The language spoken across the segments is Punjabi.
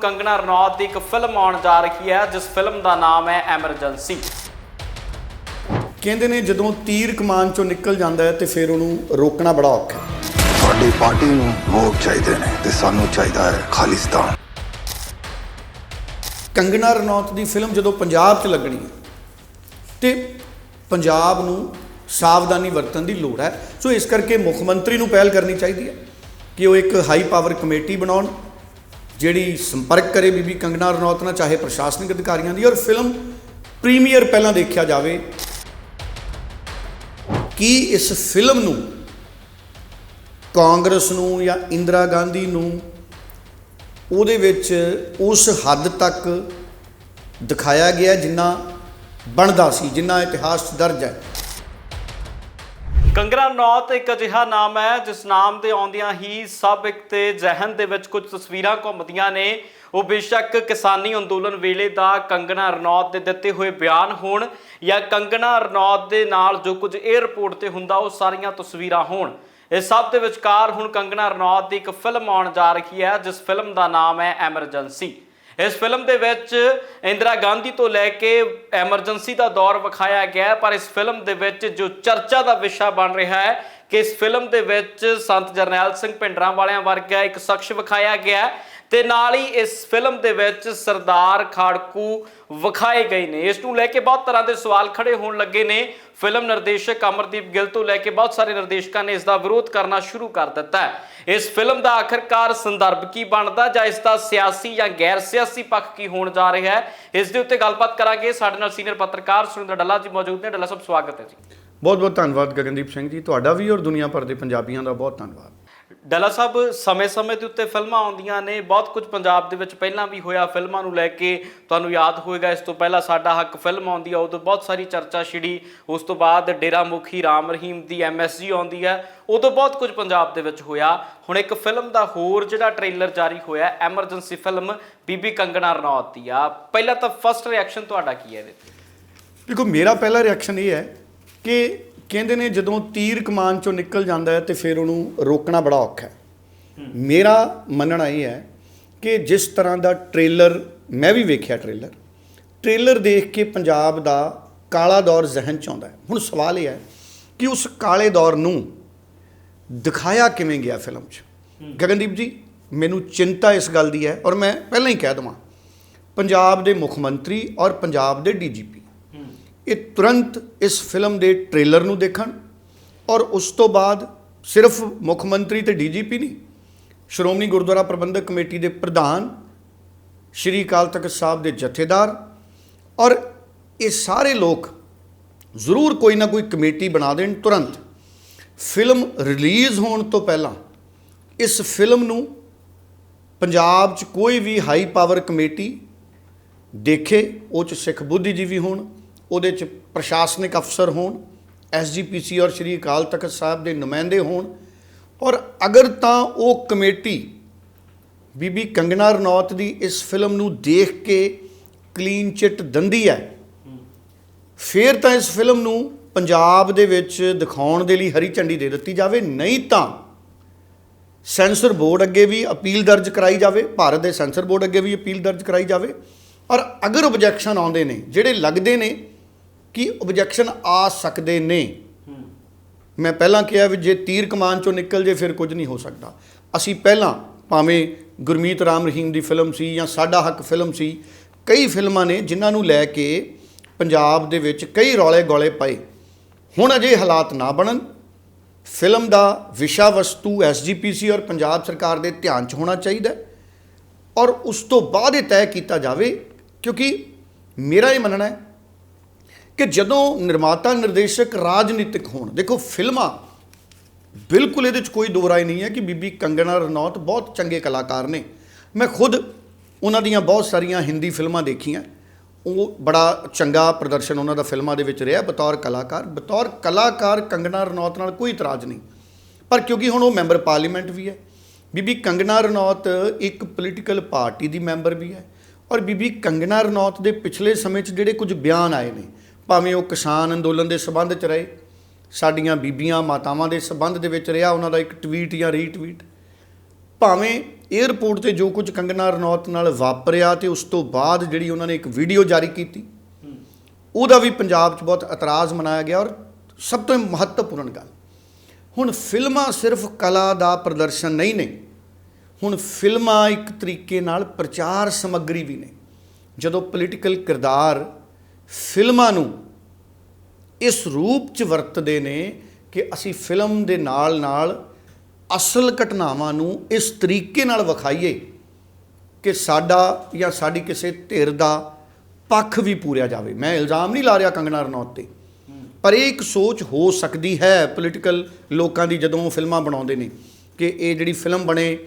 ਕੰਗਨਾ ਰਣੌਤ ਦੀ ਇੱਕ ਫਿਲਮ ਆਉਣ ਜਾ ਰਹੀ ਹੈ ਜਿਸ ਫਿਲਮ ਦਾ ਨਾਮ ਹੈ ਐਮਰਜੈਂਸੀ। ਕਹਿੰਦੇ ਨੇ ਜਦੋਂ ਤੀਰ ਕਮਾਨ ਚੋਂ ਨਿਕਲ ਜਾਂਦਾ ਹੈ ਤੇ ਫਿਰ ਉਹਨੂੰ ਰੋਕਣਾ ਬੜਾ ਔਖਾ ਹੈ। ਸਾਡੀ ਪਾਰਟੀ ਨੂੰ ਵੋਟ ਚਾਹੀਦੇ ਨੇ ਤੇ ਸਾਨੂੰ ਚਾਹੀਦਾ ਹੈ ਖਾਲਿਸਤਾਨ। ਕੰਗਨਾ ਰਣੌਤ ਦੀ ਫਿਲਮ ਜਦੋਂ ਪੰਜਾਬ 'ਚ ਲੱਗਣੀ ਹੈ ਤੇ ਪੰਜਾਬ ਨੂੰ ਸਾਵਧਾਨੀ ਵਰਤਣ ਦੀ ਲੋੜ ਹੈ। ਸੋ ਇਸ ਕਰਕੇ ਮੁੱਖ ਮੰਤਰੀ ਨੂੰ ਪਹਿਲ ਕਰਨੀ ਚਾਹੀਦੀ ਹੈ ਕਿ ਉਹ ਇੱਕ ਹਾਈ ਪਾਵਰ ਕਮੇਟੀ ਬਣਾਉਣ। ਜਿਹੜੀ ਸੰਪਰਕ ਕਰੇ ਬੀਬੀ ਕੰਗਨਾ ਰਣੌਤ ਨਾਲ, ਚਾਹੇ ਪ੍ਰਸ਼ਾਸਨਿਕ ਅਧਿਕਾਰੀਆਂ ਦੀ, ਔਰ ਫਿਲਮ ਪ੍ਰੀਮੀਅਰ ਪਹਿਲਾਂ ਦੇਖਿਆ ਜਾਵੇ, ਕੀ ਇਸ ਫਿਲਮ ਨੂੰ ਕਾਂਗਰਸ ਨੂੰ ਜਾਂ ਇੰਦਰਾ ਗਾਂਧੀ ਨੂੰ ਉਹਦੇ ਵਿੱਚ ਉਸ ਹੱਦ ਤੱਕ ਦਿਖਾਇਆ ਗਿਆ ਜਿੰਨਾ ਬਣਦਾ ਸੀ, ਜਿੰਨਾ ਇਤਿਹਾਸ ਦਰਜ ਹੈ? ਕੰਗਨਾ ਰਣੌਤ ਇੱਕ ਅਜਿਹਾ ਨਾਮ ਹੈ, ਜਿਸ ਨਾਮ 'ਤੇ ਆਉਂਦਿਆਂ ਹੀ ਸਭ ਇੱਕ ਤੇ ਜ਼ਹਿਨ ਦੇ ਵਿੱਚ ਕੁਝ ਤਸਵੀਰਾਂ ਘੁੰਮਦੀਆਂ ਨੇ। ਉਹ ਬੇਸ਼ੱਕ ਕਿਸਾਨੀ ਅੰਦੋਲਨ ਵੇਲੇ ਦਾ ਕੰਗਣਾ ਰਣੌਤ ਦੇ ਦਿੱਤੇ ਹੋਏ ਬਿਆਨ ਹੋਣ ਜਾਂ ਕੰਗਣਾ ਰਣੌਤ ਦੇ ਨਾਲ ਜੋ ਕੁਝ 에ਅਰਪੋਰਟ ਤੇ ਹੁੰਦਾ, ਉਹ ਸਾਰੀਆਂ ਤਸਵੀਰਾਂ ਹੋਣ। ਇਸ ਸਭ ਦੇ ਵਿਚਕਾਰ ਹੁਣ ਕੰਗਣਾ ਰਣੌਤ ਦੀ ਇੱਕ ਫਿਲਮ ਆਉਣ ਜਾ ਰਹੀ ਹੈ, ਜਿਸ ਫਿਲਮ ਦਾ ਨਾਮ ਹੈ ਐਮਰਜੈਂਸੀ ਇਸ ਫਿਲਮ ਦੇ ਵਿੱਚ ਇੰਦਰਾ ਗਾਂਧੀ ਤੋਂ ਲੈ ਕੇ ਐਮਰਜੈਂਸੀ ਦਾ ਦੌਰ ਵਿਖਾਇਆ ਗਿਆ ਪਰ ਇਸ ਫਿਲਮ ਦੇ ਵਿੱਚ ਜੋ ਚਰਚਾ ਦਾ ਵਿਸ਼ਾ ਬਣ ਰਿਹਾ ਹੈ ਕਿ ਇਸ ਫਿਲਮ ਦੇ ਵਿੱਚ ਸੰਤ ਜਰਨੈਲ ਸਿੰਘ ਭਿੰਡਰਾਂ ਵਾਲਿਆਂ ਵਰਗਾ ਇੱਕ ਸ਼ਖਸ ਵਿਖਾਇਆ ਗਿਆ ਹੈ। ਤੇ ਨਾਲ ਹੀ ਇਸ ਫਿਲਮ ਦੇ ਵਿੱਚ ਸਰਦਾਰ ਖਾੜਕੂ ਵਿਖਾਏ ਗਏ ਨੇ। ਇਸ ਨੂੰ ਲੈ ਕੇ ਬਹੁਤ ਤਰ੍ਹਾਂ ਦੇ ਸਵਾਲ ਖੜੇ ਹੋਣ ਲੱਗੇ ਨੇ। ਫਿਲਮ ਨਿਰਦੇਸ਼ਕ ਅਮਰਦੀਪ ਗਿੱਲ ਤੋਂ ਲੈ ਕੇ ਬਹੁਤ ਸਾਰੇ ਨਿਰਦੇਸ਼ਕਾਂ ਨੇ ਇਸ ਦਾ ਵਿਰੋਧ ਕਰਨਾ ਸ਼ੁਰੂ ਕਰ ਦਿੱਤਾ ਹੈ। ਇਸ ਫਿਲਮ ਦਾ ਆਖਰਕਾਰ ਸੰਦਰਭ ਕੀ ਬਣਦਾ ਜਾਂ ਇਸ ਦਾ ਸਿਆਸੀ ਜਾਂ ਗੈਰ ਸਿਆਸੀ ਪੱਖ ਕੀ ਹੋਣ ਜਾ ਰਿਹਾ ਹੈ? ਇਸ ਦੇ ਉੱਤੇ ਗੱਲਬਾਤ ਕਰਾਂਗੇ। ਸਾਡੇ ਨਾਲ ਸੀਨੀਅਰ ਪੱਤਰਕਾਰ ਸੁਰਿੰਦਰ ਡੱਲਾ ਜੀ ਮੌਜੂਦ ਨੇ। ਡੱਲਾ ਸਾਹਿਬ, ਸਵਾਗਤ ਹੈ ਜੀ। ਬਹੁਤ ਬਹੁਤ ਧੰਨਵਾਦ ਗਗਨਦੀਪ ਸਿੰਘ ਜੀ। ਤੁਹਾਡਾ ਵੀ ਔਰ ਦੁਨੀਆ ਭਰ ਦੇ ਪੰਜਾਬੀਆਂ ਦਾ ਬਹੁਤ ਧੰਨਵਾਦ। ਡੱਲਾ ਸਾਹਿਬ, ਸਮੇਂ-ਸਮੇਂ ਦੇ ਉੱਤੇ ਫਿਲਮਾਂ ਆਉਂਦੀਆਂ ਨੇ। ਬਹੁਤ ਕੁਝ ਪੰਜਾਬ ਦੇ ਵਿੱਚ ਪਹਿਲਾਂ ਵੀ ਹੋਇਆ, ਫਿਲਮਾਂ ਨੂੰ ਲੈ ਕੇ ਤੁਹਾਨੂੰ ਯਾਦ ਹੋਏਗਾ। ਇਸ ਤੋਂ ਪਹਿਲਾਂ ਸਾਡਾ ਹੱਕ ਫਿਲਮ ਆਉਂਦੀ ਆ, ਉਦੋਂ ਬਹੁਤ ਸਾਰੀ ਚਰਚਾ ਛਿੜੀ। ਉਸ ਤੋਂ ਬਾਅਦ ਡੇਰਾ ਮੁਖੀ ਰਾਮ ਰਹੀਮ ਦੀ ਐਮਐਸਜੀ ਆਉਂਦੀ ਹੈ ਉਦੋਂ ਬਹੁਤ ਕੁਝ ਪੰਜਾਬ ਦੇ ਵਿੱਚ ਹੋਇਆ। ਹੁਣ ਇੱਕ ਫਿਲਮ ਦਾ ਹੋਰ ਜਿਹੜਾ ਟ੍ਰੇਲਰ ਜਾਰੀ ਹੋਇਆ, ਐਮਰਜੈਂਸੀ ਫਿਲਮ ਬੀਬੀ ਕੰਗਣਾ ਰਣੌਤ ਦੀ ਆ। ਪਹਿਲਾਂ ਤਾਂ ਫਸਟ ਰਿਐਕਸ਼ਨ ਤੁਹਾਡਾ ਕੀ ਹੈ ਇਹਦੇ ਤੇ? ਦੇਖੋ, ਮੇਰਾ ਪਹਿਲਾ ਰਿਐਕਸ਼ਨ ਇਹ ਹੈ ਕਿ ਕਹਿੰਦੇ ਨੇ ਜਦੋਂ ਤੀਰ ਕਮਾਨ ਚੋਂ ਨਿਕਲ ਜਾਂਦਾ ਹੈ ਤੇ ਫਿਰ ਉਹਨੂੰ ਰੋਕਣਾ ਬੜਾ ਔਖਾ ਹੈ। ਮੇਰਾ ਮੰਨਣਾ ਇਹ ਹੈ ਕਿ ਜਿਸ ਤਰ੍ਹਾਂ ਦਾ ਟ੍ਰੇਲਰ ਮੈਂ ਵੀ ਵੇਖਿਆ ਟ੍ਰੇਲਰ ਟ੍ਰੇਲਰ ਦੇਖ ਕੇ ਪੰਜਾਬ ਦਾ ਕਾਲਾ ਦੌਰ ਜ਼ਿਹਨ ਚ ਆਉਂਦਾ ਹੈ। ਹੁਣ ਸਵਾਲ ਇਹ ਹੈ ਕਿ ਉਸ ਕਾਲੇ ਦੌਰ ਨੂੰ ਦਿਖਾਇਆ ਕਿਵੇਂ ਗਿਆ ਫਿਲਮ 'ਚ? ਗਗਨਦੀਪ ਜੀ, ਮੈਨੂੰ ਚਿੰਤਾ ਇਸ ਗੱਲ ਦੀ ਹੈ ਔਰ ਮੈਂ ਪਹਿਲਾਂ ਹੀ ਕਹਿ ਦਵਾਂ, ਪੰਜਾਬ ਦੇ ਮੁੱਖ ਮੰਤਰੀ ਔਰ ਪੰਜਾਬ ਦੇ ਡੀਜੀਪੀ ਕਿ ਤੁਰੰਤ ਇਸ ਫਿਲਮ ਦੇ ਟ੍ਰੇਲਰ ਨੂੰ ਦੇਖਣ ਔਰ ਉਸ ਤੋਂ ਬਾਅਦ ਸਿਰਫ ਮੁੱਖ ਮੰਤਰੀ ਤੇ ਡੀਜੀਪੀ ਨਹੀਂ, ਸ਼੍ਰੋਮਣੀ ਗੁਰਦੁਆਰਾ ਪ੍ਰਬੰਧਕ ਕਮੇਟੀ ਦੇ ਪ੍ਰਧਾਨ, ਸ਼੍ਰੀ ਅਕਾਲ ਤਖਤ ਸਾਹਿਬ ਦੇ ਜਥੇਦਾਰ ਔਰ ਇਹ ਸਾਰੇ ਲੋਕ ਜ਼ਰੂਰ ਕੋਈ ਨਾ ਕੋਈ ਕਮੇਟੀ ਬਣਾ ਦੇਣ ਤੁਰੰਤ। ਫਿਲਮ ਰਿਲੀਜ਼ ਹੋਣ ਤੋਂ ਪਹਿਲਾਂ ਇਸ ਫਿਲਮ ਨੂੰ ਪੰਜਾਬ 'ਚ ਕੋਈ ਵੀ ਹਾਈ ਪਾਵਰ ਕਮੇਟੀ ਦੇਖੇ, ਉਹ 'ਚ ਸਿੱਖ ਬੁੱਧੀਜੀਵੀ ਹੋਣ ਉਹਦੇ 'ਚ ਪ੍ਰਸ਼ਾਸਨਿਕ ਅਫਸਰ ਹੋਣ ਐਸਜੀਪੀਸੀ ਔਰ ਸ਼੍ਰੀ ਅਕਾਲ ਤਖਤ ਸਾਹਿਬ ਦੇ ਨੁਮਾਇੰਦੇ ਹੋਣ। ਔਰ ਅਗਰ ਤਾਂ ਉਹ ਕਮੇਟੀ ਬੀਬੀ ਕੰਗਨਾ ਰਣੌਤ ਦੀ ਇਸ ਫਿਲਮ ਨੂੰ ਦੇਖ ਕੇ ਕਲੀਨ ਚਿੱਟ ਦੰਦੀ ਹੈ, ਫਿਰ ਤਾਂ ਇਸ ਫਿਲਮ ਨੂੰ ਪੰਜਾਬ ਦੇ ਵਿੱਚ ਦਿਖਾਉਣ ਦੇ ਲਈ ਹਰੀ ਝੰਡੀ ਦੇ ਦਿੱਤੀ ਜਾਵੇ, ਨਹੀਂ ਤਾਂ ਸੈਂਸਰ ਬੋਰਡ ਅੱਗੇ ਵੀ ਅਪੀਲ ਦਰਜ ਕਰਾਈ ਜਾਵੇ, ਭਾਰਤ ਦੇ ਸੈਂਸਰ ਬੋਰਡ ਅੱਗੇ ਵੀ ਅਪੀਲ ਦਰਜ ਕਰਾਈ ਜਾਵੇ। ਔਰ ਅਗਰ ਆਬਜੈਕਸ਼ਨ ਆਉਂਦੇ ਨੇ, ਜਿਹੜੇ ਲੱਗਦੇ ਨੇ ਕਿ ਆਬਜੈਕਸ਼ਨ ਆ ਸਕਦੇ ਨੇ? ਮੈਂ ਪਹਿਲਾਂ ਕਿਹਾ ਵੀ ਜੇ ਤੀਰ ਕਮਾਨ ਚੋਂ ਨਿਕਲ ਜੇ, ਫਿਰ ਕੁਝ ਨਹੀਂ ਹੋ ਸਕਦਾ। ਅਸੀਂ ਪਹਿਲਾਂ ਭਾਵੇਂ ਗੁਰਮੀਤ ਰਾਮ ਰਹੀਮ ਦੀ ਫਿਲਮ ਸੀ ਜਾਂ ਸਾਡਾ ਹੱਕ ਫਿਲਮ ਸੀ, ਕਈ ਫਿਲਮਾਂ ਨੇ ਜਿਨ੍ਹਾਂ ਨੂੰ ਲੈ ਕੇ ਪੰਜਾਬ ਦੇ ਵਿੱਚ ਕਈ ਰੌਲੇ ਗੋਲੇ ਪਏ। ਹੁਣ ਅਜੇ ਹਾਲਾਤ ਨਾ ਬਣਨ। ਫਿਲਮ ਦਾ ਵਿਸ਼ਾ ਵਸਤੂ ਐਸਜੀਪੀਸੀ ਔਰ ਪੰਜਾਬ ਸਰਕਾਰ ਦੇ ਧਿਆਨ 'ਚ ਹੋਣਾ ਚਾਹੀਦਾ ਔਰ ਉਸ ਤੋਂ ਬਾਅਦ ਇਹ ਤੈਅ ਕੀਤਾ ਜਾਵੇ ਕਿਉਂਕਿ ਮੇਰਾ ਇਹ ਮੰਨਣਾ ਹੈ ਕਿ ਜਦੋਂ ਨਿਰਮਾਤਾ, ਨਿਰਦੇਸ਼ਕ ਰਾਜਨੀਤਿਕ ਹੋਣ, ਦੇਖੋ ਫਿਲਮਾਂ ਬਿਲਕੁਲ ਇਹਦੇ 'ਚ ਕੋਈ ਦੋ ਰਾਏ ਨਹੀਂ ਹੈ ਕਿ ਬੀਬੀ ਕੰਗਣਾ ਰਣੌਤ ਬਹੁਤ ਚੰਗੇ ਕਲਾਕਾਰ ਨੇ। ਮੈਂ ਖੁਦ ਉਹਨਾਂ ਦੀਆਂ ਬਹੁਤ ਸਾਰੀਆਂ ਹਿੰਦੀ ਫਿਲਮਾਂ ਦੇਖੀਆਂ। ਉਹ ਬੜਾ ਚੰਗਾ ਪ੍ਰਦਰਸ਼ਨ ਉਹਨਾਂ ਦਾ ਫਿਲਮਾਂ ਦੇ ਵਿੱਚ ਰਿਹਾ, ਬਤੌਰ ਕਲਾਕਾਰ। ਬਤੌਰ ਕਲਾਕਾਰ ਕੰਗਣਾ ਰਣੌਤ ਨਾਲ ਕੋਈ ਇਤਰਾਜ਼ ਨਹੀਂ। ਪਰ ਕਿਉਂਕਿ ਹੁਣ ਉਹ ਮੈਂਬਰ ਪਾਰਲੀਮੈਂਟ ਵੀ ਹੈ, ਬੀਬੀ ਕੰਗਣਾ ਰਣੌਤ ਇੱਕ ਪੋਲੀਟੀਕਲ ਪਾਰਟੀ ਦੀ ਮੈਂਬਰ ਵੀ ਹੈ ਔਰ ਬੀਬੀ ਕੰਗਣਾ ਰਣੌਤ ਦੇ ਪਿਛਲੇ ਸਮੇਂ 'ਚ ਜਿਹੜੇ ਕੁਝ ਬਿਆਨ ਆਏ ਨੇ ਭਾਵੇਂ ਉਹ ਕਿਸਾਨ ਅੰਦੋਲਨ ਦੇ ਸਬੰਧ 'ਚ ਰਹੇ, ਸਾਡੀਆਂ ਬੀਬੀਆਂ ਮਾਤਾਵਾਂ ਦੇ ਸਬੰਧ ਦੇ ਵਿੱਚ ਰਿਹਾ ਉਹਨਾਂ ਦਾ ਇੱਕ ਟਵੀਟ ਜਾਂ ਰੀਟਵੀਟ ਭਾਵੇਂ 에ਅਰਪੋਰਟ ਤੇ ਜੋ ਕੁਝ ਕੰਗਨਾ ਰਣੌਤ ਨਾਲ ਵਾਪਰਿਆ ਤੇ ਉਸ ਤੋਂ ਬਾਅਦ ਜਿਹੜੀ ਉਹਨਾਂ ਨੇ ਇੱਕ ਵੀਡੀਓ ਜਾਰੀ ਕੀਤੀ, ਉਹਦਾ ਵੀ ਪੰਜਾਬ 'ਚ ਬਹੁਤ ਇਤਰਾਜ਼ ਮਨਾਇਆ ਗਿਆ ਔਰ ਸਭ ਤੋਂ ਮਹੱਤਵਪੂਰਨ ਗੱਲ, ਹੁਣ ਫਿਲਮਾਂ ਸਿਰਫ ਕਲਾ ਦਾ ਪ੍ਰਦਰਸ਼ਨ ਨਹੀਂ ਨੇ, ਹੁਣ ਫਿਲਮਾਂ ਇੱਕ ਤਰੀਕੇ ਨਾਲ ਪ੍ਰਚਾਰ ਸਮੱਗਰੀ ਵੀ ਨੇ। ਜਦੋਂ ਪੋਲੀਟੀਕਲ ਕਿਰਦਾਰ ਫਿਲਮਾਂ ਨੂੰ ਇਸ ਰੂਪ 'ਚ ਵਰਤਦੇ ਨੇ ਕਿ ਅਸੀਂ ਫਿਲਮ ਦੇ ਨਾਲ ਨਾਲ ਅਸਲ ਘਟਨਾਵਾਂ ਨੂੰ ਇਸ ਤਰੀਕੇ ਨਾਲ ਵਿਖਾਈਏ ਕਿ ਸਾਡਾ ਜਾਂ ਸਾਡੀ ਕਿਸੇ ਧਿਰ ਦਾ ਪੱਖ ਵੀ ਪੂਰਿਆ ਜਾਵੇ। ਮੈਂ ਇਲਜ਼ਾਮ ਨਹੀਂ ਲਾ ਰਿਹਾ ਕੰਗਨਾ ਰਣੌਤ ਤੇ, ਪਰ ਇਹ ਇੱਕ ਸੋਚ ਹੋ ਸਕਦੀ ਹੈ ਪੋਲੀਟੀਕਲ ਲੋਕਾਂ ਦੀ ਜਦੋਂ ਫਿਲਮਾਂ ਬਣਾਉਂਦੇ ਨੇ ਕਿ ਇਹ ਜਿਹੜੀ ਫਿਲਮ ਬਣੇ,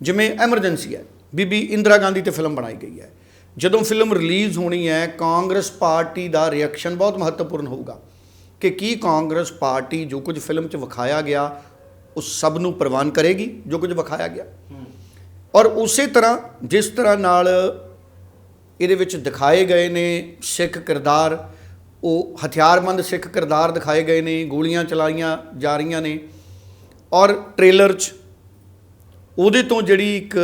ਜਿਵੇਂ ਐਮਰਜੈਂਸੀ ਹੈ, ਬੀਬੀ ਇੰਦਰਾ ਗਾਂਧੀ ਤੇ ਫਿਲਮ ਬਣਾਈ ਗਈ ਹੈ। ਜਦੋਂ ਫਿਲਮ ਰਿਲੀਜ਼ ਹੋਣੀ ਹੈ, ਕਾਂਗਰਸ ਪਾਰਟੀ ਦਾ ਰਿਐਕਸ਼ਨ ਬਹੁਤ ਮਹੱਤਵਪੂਰਨ ਹੋਊਗਾ ਕਿ ਕੀ ਕਾਂਗਰਸ ਪਾਰਟੀ ਜੋ ਕੁਝ ਫਿਲਮ 'ਚ ਵਿਖਾਇਆ ਗਿਆ ਉਸ ਸਭ ਨੂੰ ਪ੍ਰਵਾਨ ਕਰੇਗੀ, ਜੋ ਕੁਝ ਵਿਖਾਇਆ ਗਿਆ। ਔਰ ਉਸੇ ਤਰ੍ਹਾਂ ਜਿਸ ਤਰ੍ਹਾਂ ਨਾਲ ਇਹਦੇ ਵਿੱਚ ਦਿਖਾਏ ਗਏ ਨੇ ਸਿੱਖ ਕਿਰਦਾਰ, ਉਹ ਹਥਿਆਰਬੰਦ ਸਿੱਖ ਕਿਰਦਾਰ ਦਿਖਾਏ ਗਏ ਨੇ, ਗੋਲੀਆਂ ਚਲਾਈਆਂ ਜਾ ਰਹੀਆਂ ਨੇ। ਔਰ ਟ੍ਰੇਲਰ 'ਚ ਉਹਦੇ ਤੋਂ ਜਿਹੜੀ ਇੱਕ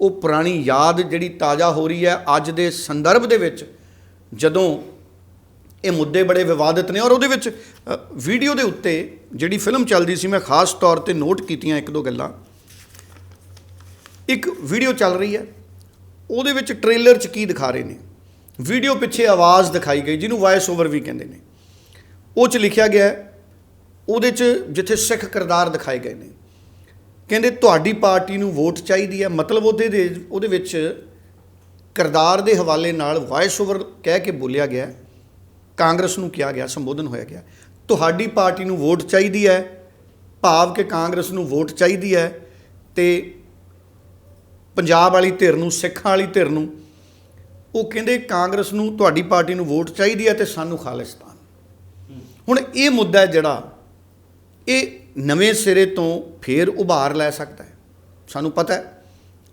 ਉਹ ਪੁਰਾਣੀ ਯਾਦ ਜਿਹੜੀ ਤਾਜ਼ਾ ਹੋ ਰਹੀ ਹੈ ਅੱਜ ਦੇ ਸੰਦਰਭ ਦੇ ਵਿੱਚ, ਜਦੋਂ ਇਹ ਮੁੱਦੇ ਬੜੇ ਵਿਵਾਦਿਤ ਨੇ ਔਰ ਉਹਦੇ ਵਿੱਚ ਵੀਡੀਓ ਦੇ ਉੱਤੇ ਜਿਹੜੀ ਫਿਲਮ ਚੱਲਦੀ ਸੀ, ਮੈਂ ਖਾਸ ਤੌਰ ਤੇ ਨੋਟ ਕੀਤੀਆਂ ਇੱਕ ਦੋ ਗੱਲਾਂ। ਇੱਕ ਵੀਡੀਓ ਚੱਲ ਰਹੀ ਹੈ, ਉਹਦੇ ਵਿੱਚ ਟ੍ਰੇਲਰ 'ਚ ਕੀ ਦਿਖਾ ਰਹੇ ਨੇ? ਵੀਡੀਓ ਪਿੱਛੇ ਆਵਾਜ਼ ਦਿਖਾਈ ਗਈ, ਜਿਹਨੂੰ ਵਾਇਸ ਓਵਰ ਵੀ ਕਹਿੰਦੇ ਨੇ। ਉਹ 'ਚ ਲਿਖਿਆ ਗਿਆ ਉਹਦੇ 'ਚ ਜਿੱਥੇ ਸਿੱਖ ਕਿਰਦਾਰ ਦਿਖਾਏ ਗਏ ਨੇ। ਕਹਿੰਦੇ ਤੁਹਾਡੀ ਪਾਰਟੀ ਨੂੰ ਵੋਟ ਚਾਹੀਦੀ ਹੈ। ਮਤਲਬ ਉਹਦੇ ਦੇ ਉਹਦੇ ਵਿੱਚ ਕਿਰਦਾਰ ਦੇ ਹਵਾਲੇ ਨਾਲ ਵਾਇਸ ਓਵਰ ਕਹਿ ਕੇ ਬੋਲਿਆ ਗਿਆ। ਕਾਂਗਰਸ ਨੂੰ ਕਿਹਾ ਗਿਆ ਸੰਬੋਧਨ ਹੋਇਆ ਗਿਆ। ਤੁਹਾਡੀ ਪਾਰਟੀ ਨੂੰ ਵੋਟ ਚਾਹੀਦੀ ਹੈ ਭਾਵ ਕਿ ਕਾਂਗਰਸ ਨੂੰ ਵੋਟ ਚਾਹੀਦੀ ਹੈ ਤੇ ਪੰਜਾਬ ਵਾਲੀ ਧਿਰ ਨੂੰ ਸਿੱਖਾਂ ਵਾਲੀ ਧਿਰ ਨੂੰ ਉਹ ਕਹਿੰਦੇ ਕਾਂਗਰਸ ਨੂੰ ਤੁਹਾਡੀ ਪਾਰਟੀ ਨੂੰ ਵੋਟ ਚਾਹੀਦੀ ਹੈ ਤੇ ਸਾਨੂੰ ਖਾਲਿਸਤਾਨ। ਹੁਣ ਇਹ ਮੁੱਦਾ ਜਿਹੜਾ ਇਹ ਨਵੇਂ ਸਿਰੇ ਤੋਂ ਫੇਰ ਉਭਾਰ ਲੈ ਸਕਦਾ ਹੈ। ਸਾਨੂੰ ਪਤਾ ਹੈ,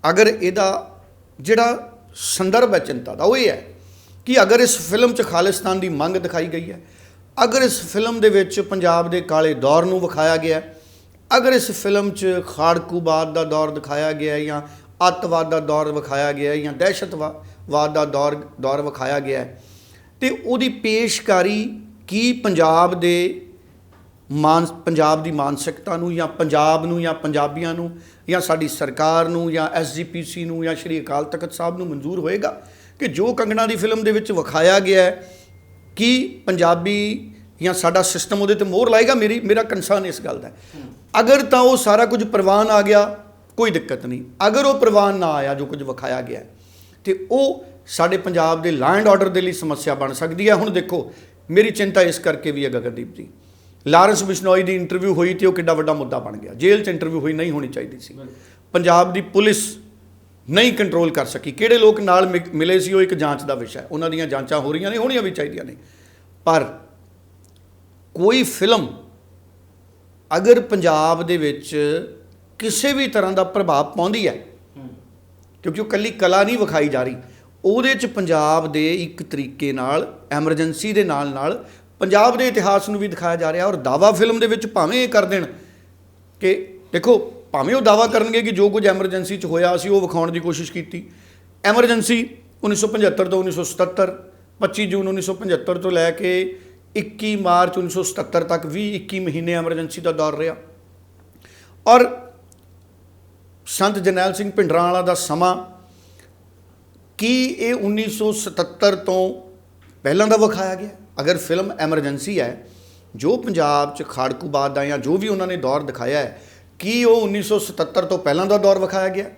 ਅਗਰ ਇਹਦਾ ਜਿਹੜਾ ਸੰਦਰਭ ਹੈ ਚਿੰਤਾ ਦਾ, ਉਹ ਇਹ ਹੈ ਕਿ ਅਗਰ ਇਸ ਫਿਲਮ 'ਚ ਖਾਲਿਸਤਾਨ ਦੀ ਮੰਗ ਦਿਖਾਈ ਗਈ ਹੈ, ਅਗਰ ਇਸ ਫਿਲਮ ਦੇ ਵਿੱਚ ਪੰਜਾਬ ਦੇ ਕਾਲੇ ਦੌਰ ਨੂੰ ਵਿਖਾਇਆ ਗਿਆ ਅਗਰ ਇਸ ਫਿਲਮ 'ਚ ਖਾੜਕੂਬਾਦ ਦਾ ਦੌਰ ਦਿਖਾਇਆ ਗਿਆ ਜਾਂ ਅੱਤਵਾਦ ਦਾ ਦੌਰ ਵਿਖਾਇਆ ਗਿਆ ਜਾਂ ਦਹਿਸ਼ਤਵਾਦ ਦਾ ਦੌਰ ਦੌਰ ਵਿਖਾਇਆ ਗਿਆ ਹੈ, ਤੇ ਉਹਦੀ ਪੇਸ਼ਕਾਰੀ ਕੀ ਪੰਜਾਬ ਦੇ ਮਾਨ ਪੰਜਾਬ ਦੀ ਮਾਨਸਿਕਤਾ ਨੂੰ ਜਾਂ ਪੰਜਾਬ ਨੂੰ ਜਾਂ ਪੰਜਾਬੀਆਂ ਨੂੰ ਜਾਂ ਸਾਡੀ ਸਰਕਾਰ ਨੂੰ ਜਾਂ ਐਸਜੀਪੀਸੀ ਨੂੰ ਜਾਂ ਸ਼੍ਰੀ ਅਕਾਲ ਤਖਤ ਸਾਹਿਬ ਨੂੰ ਮਨਜ਼ੂਰ ਹੋਏਗਾ ਕਿ ਜੋ ਕੰਗਣਾ ਦੀ ਫਿਲਮ ਦੇ ਵਿੱਚ ਵਿਖਾਇਆ ਗਿਆ ਹੈ ਕੀ ਪੰਜਾਬੀ ਜਾਂ ਸਾਡਾ ਸਿਸਟਮ ਉਹਦੇ ਤੇ ਮੋਹਰ ਲਾਏਗਾ? ਮੇਰੀ ਮੇਰਾ ਕੰਸਰਨ ਇਸ ਗੱਲ ਦਾ ਅਗਰ ਤਾਂ ਉਹ ਸਾਰਾ ਕੁਝ ਪ੍ਰਵਾਨ ਆ ਗਿਆ ਕੋਈ ਦਿੱਕਤ ਨਹੀਂ। ਅਗਰ ਉਹ ਪ੍ਰਵਾਨ ਨਾ ਆਇਆ ਜੋ ਕੁਝ ਵਿਖਾਇਆ ਗਿਆ ਹੈ, ਤੇ ਉਹ ਸਾਡੇ ਪੰਜਾਬ ਦੇ ਲੈਂਡ ਆਰਡਰ ਦੇ ਲਈ ਸਮੱਸਿਆ ਬਣ ਸਕਦੀ ਹੈ। ਹੁਣ ਦੇਖੋ ਮੇਰੀ ਚਿੰਤਾ ਇਸ ਕਰਕੇ ਵੀ ਹੈ ਗਗਨਦੀਪ ਜੀ। ਲਾਰੈਂਸ ਬਿਸ਼ਨੋਈ ਦੀ ਇੰਟਰਵਿਊ ਹੋਈ ਤੇ ਉਹ ਕਿੱਡਾ ਵੱਡਾ ਮੁੱਦਾ ਬਣ ਗਿਆ। ਜੇਲ੍ਹ 'ਚ ਇੰਟਰਵਿਊ ਹੋਈ ਨਹੀਂ ਹੋਣੀ ਚਾਹੀਦੀ ਸੀ। ਪੰਜਾਬ ਦੀ ਪੁਲਿਸ ਨਹੀਂ ਕੰਟਰੋਲ ਕਰ ਸਕੀ। ਕਿਹੜੇ ਲੋਕ ਨਾਲ ਮਿ- ਮਿਲੇ ਸੀ ਉਹ ਇੱਕ ਜਾਂਚ ਦਾ ਵਿਸ਼ਾ ਹੈ। ਉਹਨਾਂ ਦੀਆਂ ਜਾਂਚਾਂ ਹੋ ਰਹੀਆਂ ਨੇ, ਹੋਣੀਆਂ ਵੀ ਚਾਹੀਦੀਆਂ ਨੇ। ਪਰ ਕੋਈ ਫਿਲਮ ਅਗਰ ਪੰਜਾਬ ਦੇ ਵਿੱਚ ਕਿਸੇ ਵੀ ਤਰ੍ਹਾਂ ਦਾ ਪ੍ਰਭਾਵ ਪਾਉਂਦੀ ਹੈ, ਕਿਉਂਕਿ ਉਹ ਕੱਲੀ ਕਲਾ ਨਹੀਂ ਵਿਖਾਈ ਜਾ ਰਹੀ, ਉਹਦੇ ਚ ਪੰਜਾਬ ਦੇ ਇੱਕ ਤਰੀਕੇ ਨਾਲ ਐਮਰਜੈਂਸੀ ਦੇ ਨਾਲ ਨਾਲ ਪੰਜਾਬ ਦੇ ਇਤਿਹਾਸ ਨੂੰ ਵੀ ਦਿਖਾਇਆ ਜਾ ਰਿਹਾ ਔਰ ਦਾਵਾ ਫਿਲਮ ਦੇ ਵਿੱਚ ਭਾਵੇਂ ਇਹ ਕਰ ਦੇਣ ਕਿ ਦੇਖੋ, ਭਾਵੇਂ ਉਹ ਦਾਵਾ ਕਰਨਗੇ ਕਿ ਜੋ ਕੁਝ ਐਮਰਜੈਂਸੀ ਚ ਹੋਇਆ, ਅਸੀਂ ਉਹ ਵਿਖਾਉਣ ਦੀ ਕੋਸ਼ਿਸ਼ ਕੀਤੀ। ਐਮਰਜੈਂਸੀ 1975 ਤੋਂ 1977 25 ਜੂਨ 1975 ਤੋਂ ਲੈ ਕੇ 21 ਮਾਰਚ 1977 ਤੱਕ ਵੀ 21 ਮਹੀਨੇ ਐਮਰਜੈਂਸੀ ਦਾ ਦੌਰ ਰਿਹਾ। ਔਰ ਸੰਤ ਜਰਨੈਲ ਸਿੰਘ ਭਿੰਡਰਾਂ ਵਾਲਾ ਦਾ ਸਮਾਂ, ਕੀ ਇਹ 1977 ਤੋਂ ਪਹਿਲਾਂ ਦਾ ਵਿਖਾਇਆ ਗਿਆ? ਅਗਰ ਫਿਲਮ ਐਮਰਜੈਂਸੀ ਹੈ, ਜੋ ਪੰਜਾਬ 'ਚ ਖਾੜਕੂਬਾਦ ਦਾ ਜਾਂ ਜੋ ਵੀ ਉਹਨਾਂ ਨੇ ਦੌਰ ਦਿਖਾਇਆ ਹੈ, ਕੀ ਉਹ 1977 ਤੋਂ ਪਹਿਲਾਂ ਦਾ ਦੌਰ ਵਿਖਾਇਆ ਗਿਆ?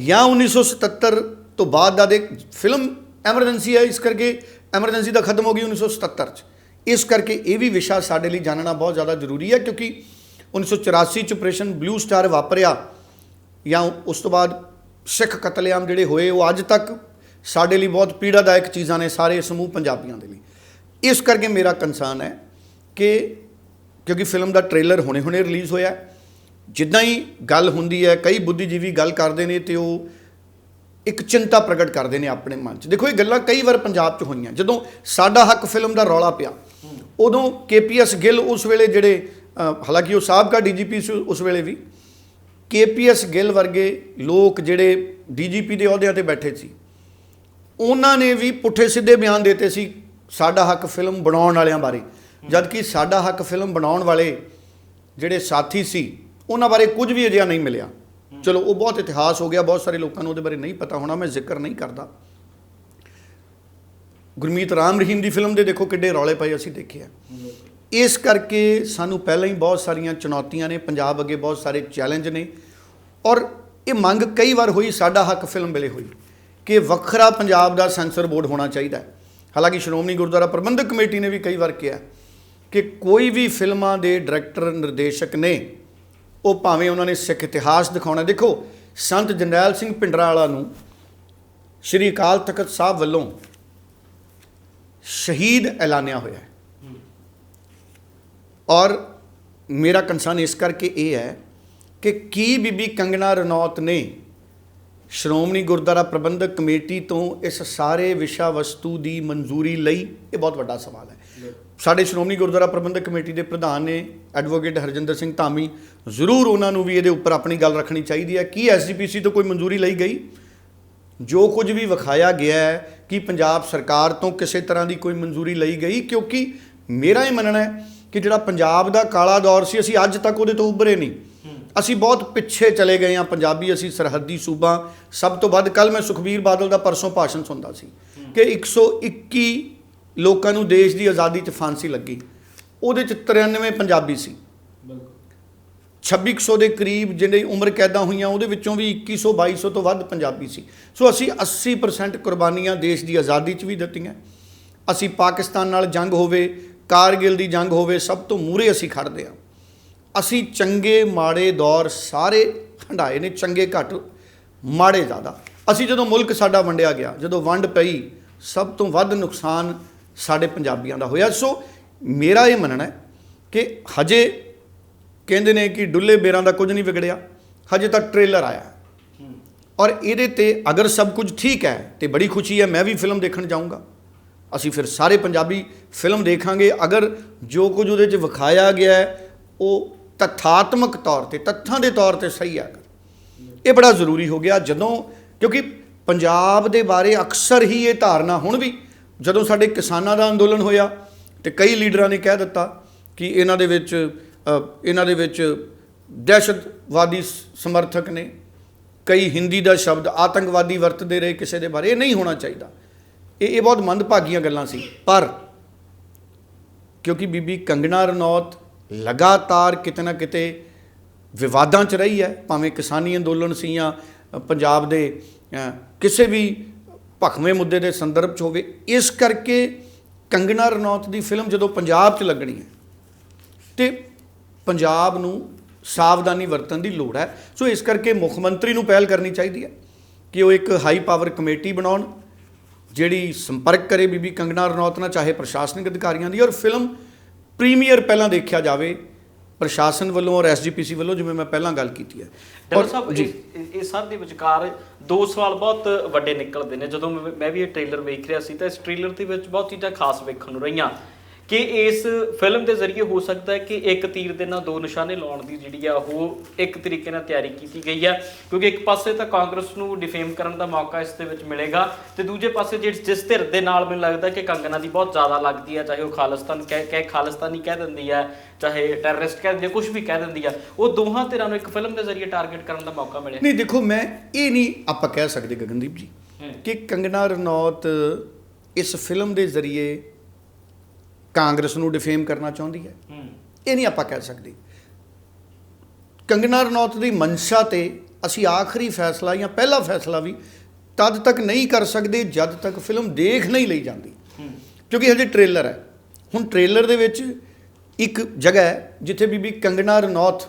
ਜਾਂ 1977 ਤੋਂ ਬਾਅਦ ਦਾ ਦੇ ਫਿਲਮ ਐਮਰਜੈਂਸੀ ਹੈ ਇਸ ਕਰਕੇ, ਐਮਰਜੈਂਸੀ ਦਾ ਖਤਮ ਹੋ ਗਈ 1977 ਚ। ਇਸ ਕਰਕੇ ਇਹ ਵੀ ਵਿਸ਼ਾ ਸਾਡੇ ਲਈ ਜਾਣਨਾ ਬਹੁਤ ਜ਼ਿਆਦਾ ਜ਼ਰੂਰੀ ਹੈ ਕਿਉਂਕਿ 1984 ਚ ਆਪਰੇਸ਼ਨ ਬਲੂ ਸਟਾਰ ਵਾਪਰਿਆ ਜਾਂ ਉਸ ਤੋਂ ਬਾਅਦ ਸਿੱਖ ਕਤਲੇਆਮ ਜਿਹੜੇ ਹੋਏ, ਉਹ ਅੱਜ ਤੱਕ ਸਾਡੇ ਲਈ ਬਹੁਤ ਪੀੜਾਦਾਇਕ ਚੀਜ਼ਾਂ ਨੇ ਸਾਰੇ ਸਮੂਹ ਪੰਜਾਬੀਆਂ ਦੇ ਲਈ। ਇਸ ਕਰਕੇ ਮੇਰਾ ਕੰਸਰਨ ਹੈ ਕਿ ਕਿਉਂਕਿ ਫਿਲਮ ਦਾ ਟ੍ਰੇਲਰ ਹੁਣੇ-ਹੁਣੇ ਰਿਲੀਜ਼ ਹੋਇਆ ਜਿੱਦਾਂ ਹੀ ਗੱਲ ਹੁੰਦੀ ਹੈ, ਕਈ ਬੁੱਧੀਜੀਵੀ ਗੱਲ ਕਰਦੇ ਨੇ ਤੇ ਉਹ ਇੱਕ ਚਿੰਤਾ ਪ੍ਰਗਟ ਕਰਦੇ ਨੇ ਆਪਣੇ ਮਨ 'ਚ। ਦੇਖੋ ਇਹ ਗੱਲਾਂ ਕਈ ਵਾਰ ਪੰਜਾਬ 'ਚ ਹੋਈਆਂ। ਜਦੋਂ ਸਾਡਾ ਹੱਕ ਫਿਲਮ ਦਾ ਰੌਲਾ ਪਿਆ, ਉਦੋਂ ਕੇਪੀਐਸ ਗਿੱਲ ਉਸ ਵੇਲੇ ਜਿਹੜੇ ਹਾਲਾਂਕਿ ਉਹ ਸਾਬਕਾ ਡੀਜੀਪੀ ਸੀ ਉਸ ਵੇਲੇ ਵੀ ਕੇਪੀਐਸ ਗਿੱਲ ਵਰਗੇ ਲੋਕ ਜਿਹੜੇ ਡੀਜੀਪੀ ਦੇ ਅਹੁਦਿਆਂ ਤੇ ਬੈਠੇ ਸੀ, ਉਹਨਾਂ ਨੇ ਵੀ ਪੁੱਠੇ ਸਿੱਧੇ ਬਿਆਨ ਦਿੱਤੇ ਸੀ ਸਾਡਾ ਹੱਕ ਫਿਲਮ ਬਣਾਉਣ ਵਾਲਿਆਂ ਬਾਰੇ। ਜਦ ਕਿ ਸਾਡਾ ਹੱਕ ਫਿਲਮ ਬਣਾਉਣ ਵਾਲੇ ਜਿਹੜੇ ਸਾਥੀ ਸੀ, ਉਹਨਾਂ ਬਾਰੇ ਕੁਝ ਵੀ ਅਜਿਹਾ ਨਹੀਂ ਮਿਲਿਆ। ਚਲੋ, ਉਹ ਬਹੁਤ ਇਤਿਹਾਸ ਹੋ ਗਿਆ, ਬਹੁਤ ਸਾਰੇ ਲੋਕਾਂ ਨੂੰ ਉਹਦੇ ਬਾਰੇ ਨਹੀਂ ਪਤਾ ਹੋਣਾ, ਮੈਂ ਜ਼ਿਕਰ ਨਹੀਂ ਕਰਦਾ। ਗੁਰਮੀਤ ਰਾਮ ਰਹੀਮ ਦੀ ਫਿਲਮ ਦੇ ਦੇਖੋ ਕਿੱਡੇ ਰੌਲੇ ਪਏ ਅਸੀਂ ਦੇਖੇ ਆ। ਇਸ ਕਰਕੇ ਸਾਨੂੰ ਪਹਿਲਾਂ ਹੀ ਬਹੁਤ ਸਾਰੀਆਂ ਚੁਣੌਤੀਆਂ ਨੇ, ਪੰਜਾਬ ਅੱਗੇ ਬਹੁਤ ਸਾਰੇ ਚੈਲੰਜ ਨੇ। ਔਰ ਇਹ ਮੰਗ ਕਈ ਵਾਰ ਹੋਈ, ਸਾਡਾ ਹੱਕ ਫਿਲਮ ਵੇਲੇ ਹੋਈ, ਕਿ ਵੱਖਰਾ ਪੰਜਾਬ ਦਾ ਸੈਂਸਰ ਬੋਰਡ ਹੋਣਾ ਚਾਹੀਦਾ ਹੈ। ਹਾਲਾਂਕਿ ਸ਼੍ਰੋਮਣੀ ਗੁਰਦੁਆਰਾ ਪ੍ਰਬੰਧਕ ਕਮੇਟੀ ਨੇ ਵੀ ਕਈ ਵਾਰ ਕਿਹਾ ਕਿ ਕੋਈ ਵੀ ਫਿਲਮਾਂ ਦੇ ਡਾਇਰੈਕਟਰ, ਨਿਰਦੇਸ਼ਕ ਨੇ, ਉਹ ਭਾਵੇਂ ਉਹਨਾਂ ਨੇ ਸਿੱਖ ਇਤਿਹਾਸ ਦਿਖਾਉਣਾ ਦੇਖੋ, ਸੰਤ ਜਰਨੈਲ ਸਿੰਘ ਪਿੰਡਰਾਵਾਲਾ ਨੂੰ ਸ਼੍ਰੀ ਅਕਾਲ ਤਖਤ ਸਾਹਿਬ ਵੱਲੋਂ ਸ਼ਹੀਦ ਐਲਾਨਿਆ ਹੋਇਆ ਹੈ। ਔਰ ਮੇਰਾ ਕੰਸਰਨ ਇਸ ਕਰਕੇ ਇਹ ਹੈ ਕਿ ਕੀ ਬੀਬੀ ਕੰਗਣਾ ਰਣੌਤ ਨੇ ਸ਼੍ਰੋਮਣੀ ਗੁਰਦੁਆਰਾ ਪ੍ਰਬੰਧਕ ਕਮੇਟੀ ਤੋਂ ਇਸ ਸਾਰੇ ਵਿਸ਼ਾ ਵਸਤੂ ਦੀ ਮਨਜ਼ੂਰੀ ਲਈ ਇਹ ਬਹੁਤ ਵੱਡਾ ਸਵਾਲ ਹੈ। ਸਾਡੇ ਸ਼੍ਰੋਮਣੀ ਗੁਰਦੁਆਰਾ ਪ੍ਰਬੰਧਕ ਕਮੇਟੀ ਦੇ ਪ੍ਰਧਾਨ ਨੇ ਐਡਵੋਕੇਟ ਹਰਜਿੰਦਰ ਸਿੰਘ ਧਾਮੀ ਜ਼ਰੂਰ ਉਹਨਾਂ ਨੂੰ ਵੀ ਇਹਦੇ ਉੱਪਰ ਆਪਣੀ ਗੱਲ ਰੱਖਣੀ ਚਾਹੀਦੀ ਹੈ ਕੀ ਐਸਜੀਪੀਸੀ ਤੋਂ ਕੋਈ ਮਨਜ਼ੂਰੀ ਲਈ ਗਈ। ਜੋ ਕੁਝ ਵੀ ਵਿਖਾਇਆ ਗਿਆ ਹੈ ਕਿ ਪੰਜਾਬ ਸਰਕਾਰ ਤੋਂ ਕਿਸੇ ਤਰ੍ਹਾਂ ਦੀ ਕੋਈ ਮਨਜ਼ੂਰੀ ਲਈ ਗਈ, ਕਿਉਂਕਿ ਮੇਰਾ ਇਹ ਮੰਨਣਾ ਹੈ ਕਿ ਜਿਹੜਾ ਪੰਜਾਬ ਦਾ ਕਾਲਾ ਦੌਰ ਸੀ, ਅਸੀਂ ਅੱਜ ਤੱਕ ਉਹਦੇ ਤੋਂ ਉੱਭਰੇ ਨਹੀਂ। ਅਸੀਂ ਬਹੁਤ ਪਿੱਛੇ ਚਲੇ ਗਏ ਹਾਂ ਪੰਜਾਬੀ, ਅਸੀਂ ਸਰਹੱਦੀ ਸੂਬਾ। ਸਭ ਤੋਂ ਵੱਧ ਕੱਲ ਮੈਂ ਸੁਖਬੀਰ ਬਾਦਲ ਦਾ ਪਰਸੋਂ ਭਾਸ਼ਣ ਸੁਣਦਾ ਸੀ ਕਿ 121 ਲੋਕਾਂ ਨੂੰ ਦੇਸ਼ ਦੀ ਆਜ਼ਾਦੀ 'ਚ ਫਾਂਸੀ ਲੱਗੀ। ਉਹਦੇ 'ਚ 93 ਪੰਜਾਬੀ ਸੀ। 2600 ਦੇ ਕਰੀਬ ਜਿਹੜੇ ਉਮਰ ਕੈਦਾਂ ਹੋਈਆਂ, ਉਹਦੇ ਵਿੱਚੋਂ ਵੀ 2100 2200 ਤੋਂ ਵੱਧ ਪੰਜਾਬੀ ਸੀ। ਸੋ ਅਸੀਂ 80% ਕੁਰਬਾਨੀਆਂ ਦੇਸ਼ ਦੀ ਆਜ਼ਾਦੀ 'ਚ ਵੀ ਦਿੱਤੀਆਂ। ਅਸੀਂ ਪਾਕਿਸਤਾਨ ਨਾਲ ਜੰਗ ਹੋਵੇ, ਕਾਰਗਿਲ ਦੀ ਜੰਗ ਹੋਵੇ, ਸਭ ਤੋਂ ਮੂਰੇ ਅਸੀਂ ਖੜਦੇ ਹਾਂ। ਅਸੀਂ ਚੰਗੇ ਮਾੜੇ ਦੌਰ ਸਾਰੇ ਹੰਡਾਏ ਨੇ, ਚੰਗੇ ਘੱਟ, ਮਾੜੇ ਜ਼ਿਆਦਾ। ਅਸੀਂ ਜਦੋਂ ਮੁਲਕ ਸਾਡਾ ਵੰਡਿਆ ਗਿਆ, ਜਦੋਂ ਵੰਡ ਪਈ, ਸਭ ਤੋਂ ਵੱਧ ਨੁਕਸਾਨ ਸਾਡੇ ਪੰਜਾਬੀਆਂ ਦਾ ਹੋਇਆ। ਸੋ ਮੇਰਾ ਇਹ ਮੰਨਣਾ ਹੈ ਕਿ ਹਜੇ ਕਹਿੰਦੇ ਨੇ ਕਿ ਡੁੱਲੇ ਬੇਰਾਂ ਦਾ ਕੁਝ ਨਹੀਂ ਵਿਗੜਿਆ, ਹਜੇ ਤਾਂ ਟ੍ਰੇਲਰ ਆਇਆ। ਔਰ ਇਹਦੇ ਤੇ ਅਗਰ ਸਭ ਕੁਝ ਠੀਕ ਹੈ, ਤੇ ਬੜੀ ਖੁਸ਼ੀ ਹੈ, ਮੈਂ ਵੀ ਫਿਲਮ ਦੇਖਣ ਜਾਊਂਗਾ। ਅਸੀਂ ਫਿਰ ਸਾਰੇ ਪੰਜਾਬੀ ਫਿਲਮ ਦੇਖਾਂਗੇ। ਅਗਰ ਜੋ ਕੁਝ ਉਹਦੇ 'ਚ ਵਿਖਾਇਆ ਗਿਆ ਉਹ ਤਥਾਤਮਕ ਤੌਰ ਤੇ, ਤੱਥਾਂ ਦੇ ਤੌਰ ਤੇ ਸਹੀ ਹੈ ਇਹ ਬੜਾ ਜ਼ਰੂਰੀ ਹੋ ਗਿਆ ਜਦੋਂ, ਕਿਉਂਕਿ ਪੰਜਾਬ ਦੇ ਬਾਰੇ ਅਕਸਰ ਹੀ ਇਹ ਧਾਰਨਾ ਹੁਣ ਵੀ, ਜਦੋਂ ਸਾਡੇ ਕਿਸਾਨਾਂ ਦਾ ਅੰਦੋਲਨ ਹੋਇਆ ਤੇ ਕਈ ਲੀਡਰਾਂ ਨੇ ਕਹਿ ਦਿੱਤਾ ਕਿ ਇਹਨਾਂ ਦੇ ਵਿੱਚ ਇਹਨਾਂ ਦੇ ਵਿੱਚ ਦਹਿਸ਼ਤਵਾਦੀ ਸਮਰਥਕ ਨੇ, ਕਈ ਹਿੰਦੀ ਦਾ ਸ਼ਬਦ ਆਤੰਕਵਾਦੀ ਵਰਤਦੇ ਰਹੇ ਕਿਸੇ ਦੇ ਬਾਰੇ, ਇਹ ਨਹੀਂ ਹੋਣਾ ਚਾਹੀਦਾ। ਇਹ ਇਹ ਬਹੁਤ ਮੰਦਭਾਗੀਆਂ ਗੱਲਾਂ ਸੀ। ਪਰ, ਕਿਉਂਕਿ ਬੀਬੀ ਕੰਗਣਾ ਰਣੌਤ ਲਗਾਤਾਰ ਕਿਤੇ ਨਾ ਕਿਤੇ ਵਿਵਾਦਾਂ 'ਚ ਰਹੀ ਹੈ, ਭਾਵੇਂ ਕਿਸਾਨੀ ਅੰਦੋਲਨ ਸੀ ਜਾਂ ਪੰਜਾਬ ਦੇ ਕਿਸੇ ਵੀ ਭਖਵੇਂ ਮੁੱਦੇ ਦੇ ਸੰਦਰਭ 'ਚ ਹੋਵੇ, ਇਸ ਕਰਕੇ ਕੰਗਣਾ ਰਣੌਤ ਦੀ ਫਿਲਮ ਜਦੋਂ ਪੰਜਾਬ 'ਚ ਲੱਗਣੀ ਹੈ, ਤੇ ਪੰਜਾਬ ਨੂੰ ਸਾਵਧਾਨੀ ਵਰਤਣ ਦੀ ਲੋੜ ਹੈ। ਸੋ ਇਸ ਕਰਕੇ ਮੁੱਖ ਮੰਤਰੀ ਨੂੰ ਪਹਿਲ ਕਰਨੀ ਚਾਹੀਦੀ ਹੈ ਕਿ ਉਹ ਇੱਕ ਹਾਈ ਪਾਵਰ ਕਮੇਟੀ ਬਣਾਉਣ, ਜਿਹੜੀ ਸੰਪਰਕ ਕਰੇ ਬੀਬੀ ਕੰਗਣਾ ਰਣੌਤ ਨਾਲ, ਚਾਹੇ ਪ੍ਰਸ਼ਾਸਨਿਕ ਅਧਿਕਾਰੀਆਂ ਦੀ, ਔਰ ਫਿਲਮ ਪ੍ਰੀਮੀਅਰ ਪਹਿਲਾਂ ਦੇਖਿਆ ਜਾਵੇ ਪ੍ਰਸ਼ਾਸਨ ਵੱਲੋਂ ਔਰ ਐਸਜੀਪੀਸੀ ਵੱਲੋਂ ਜਿਵੇਂ ਮੈਂ ਪਹਿਲਾਂ ਗੱਲ ਕੀਤੀ ਹੈ। ਡਾਕਟਰ ਸਾਹਿਬ ਜੀ। ਇਹ- ਸਰ ਦੇ ਵਿਚਕਾਰ ਦੋ ਸਵਾਲ ਬਹੁਤ ਵੱਡੇ ਨਿਕਲਦੇ ਨੇ। ਜਦੋਂ ਮੈਂ ਮੈਂ ਵੀ ਇਹ ਟ੍ਰੇਲਰ ਵੇਖ ਰਿਹਾ ਸੀ ਤਾਂ ਇਸ ਟ੍ਰੇਲਰ ਦੇ ਵਿੱਚ ਬਹੁਤ ਚੀਜ਼ਾਂ ਖਾਸ ਵੇਖਣ ਨੂੰ ਰਹੀਆਂ। ਕਿ ਇਸ ਫਿਲਮ ਦੇ ਜ਼ਰੀਏ ਹੋ ਸਕਦਾ ਹੈ ਕਿ ਇੱਕ ਤੀਰ ਦੇ ਨਾਲ ਦੋ ਨਿਸ਼ਾਨੇ ਲਾਉਣ ਦੀ ਜਿਹੜੀ ਆ ਉਹ ਇੱਕ ਤਰੀਕੇ ਨਾਲ ਤਿਆਰੀ ਕੀਤੀ ਗਈ ਹੈ ਕਿਉਂਕਿ ਇੱਕ ਪਾਸੇ ਤਾਂ ਕਾਂਗਰਸ ਨੂੰ ਡਿਫੇਮ ਕਰਨ ਦਾ ਮੌਕਾ ਇਸ ਦੇ ਵਿੱਚ ਮਿਲੇਗਾ ਤੇ ਦੂਜੇ ਪਾਸੇ ਜਿਸ ਜਿਸ ਧਿਰ ਦੇ ਨਾਲ ਮੈਨੂੰ ਲੱਗਦਾ ਕਿ ਕੰਗਨਾ ਦੀ ਬਹੁਤ ਜ਼ਿਆਦਾ ਲੱਗਦੀ ਹੈ ਚਾਹੇ ਉਹ ਖਾਲਿਸਤਾਨ ਕਹਿ ਕਹਿ ਖਾਲਿਸਤਾਨੀ ਕਹਿ ਦਿੰਦੀ ਹੈ ਚਾਹੇ ਟੈਰਰਿਸਟ ਕਹਿ ਦਿੰਦੀ ਕੁਝ ਵੀ ਕਹਿ ਦਿੰਦੀ ਹੈ ਉਹ ਦੋਹਾਂ ਧਿਰਾਂ ਨੂੰ ਇੱਕ ਫਿਲਮ ਦੇ ਜ਼ਰੀਏ ਟਾਰਗੇਟ ਕਰਨ ਦਾ ਮੌਕਾ ਮਿਲੇ ਨਹੀਂ ਦੇਖੋ ਮੈਂ ਇਹ ਨਹੀਂ ਆਪਾਂ ਕਹਿ ਸਕਦੇ ਗਗਨਦੀਪ ਜੀ। ਕਿ ਕੰਗਨਾ ਰਣੌਤ ਇਸ ਫਿਲਮ ਦੇ ਜ਼ਰੀਏ ਕਾਂਗਰਸ ਨੂੰ ਡਿਫੇਮ ਕਰਨਾ ਚਾਹੁੰਦੀ ਹੈ। ਇਹ ਨਹੀਂ ਆਪਾਂ ਕਹਿ ਸਕਦੇ। ਕੰਗਨਾ ਰਣੌਤ ਦੀ ਮਨਸ਼ਾ ਤੇ ਅਸੀਂ ਆਖਰੀ ਫੈਸਲਾ ਜਾਂ ਪਹਿਲਾ ਫੈਸਲਾ ਵੀ ਤਦ ਤੱਕ ਨਹੀਂ ਕਰ ਸਕਦੇ ਜਦ ਤੱਕ ਫਿਲਮ ਦੇਖ ਨਹੀਂ ਲਈ ਜਾਂਦੀ। ਕਿਉਂਕਿ ਹਜੇ ਟ੍ਰੇਲਰ ਹੈ। ਹੁਣ ਟ੍ਰੇਲਰ ਦੇ ਵਿੱਚ ਇੱਕ ਜਗ੍ਹਾ ਹੈ ਜਿੱਥੇ ਬੀਬੀ ਕੰਗਨਾ ਰਣੌਤ